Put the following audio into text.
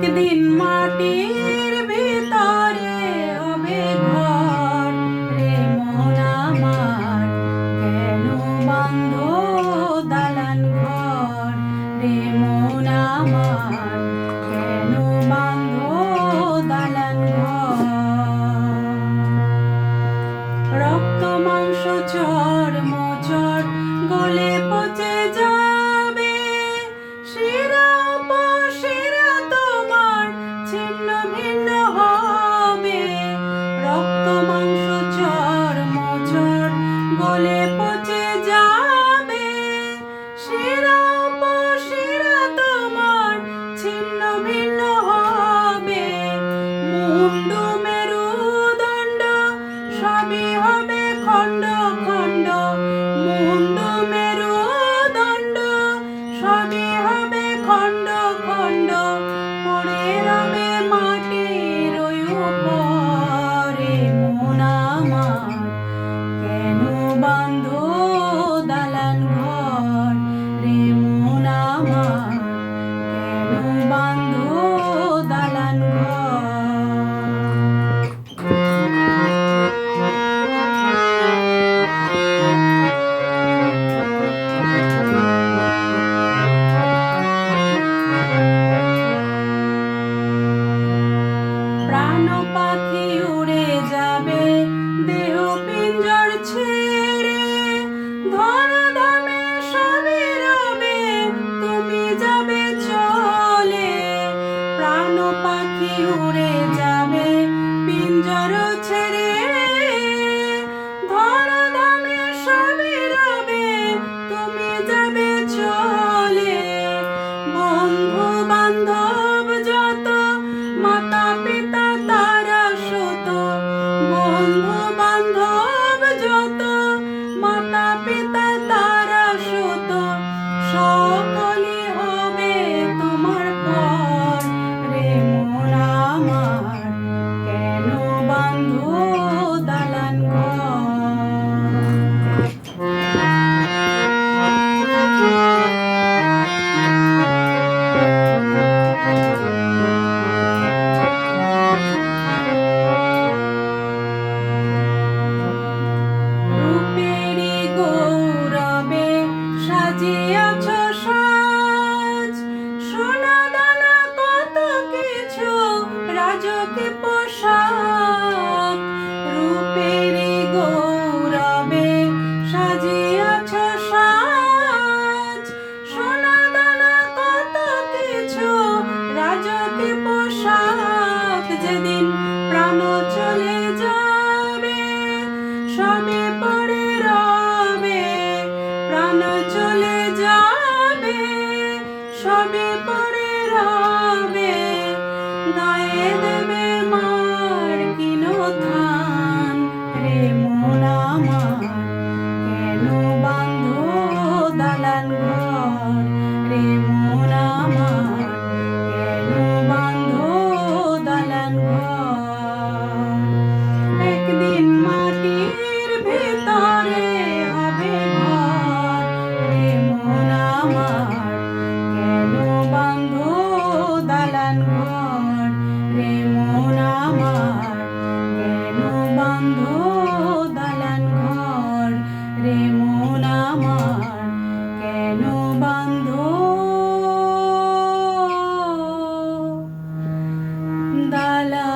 একদিন মাটির ভিতরে হবে ঘর রে কেন বান্ধ দালান ঘর? রে মন আমার কেন বান্ধ দালান ঘর? রক্ত মাংস চর তোমার ছিন্ন ভিন্ন হবে। মুন্ডু পিঞ্জরা shelter. দেবে মার কিনো থান রে মন আমার। mandala.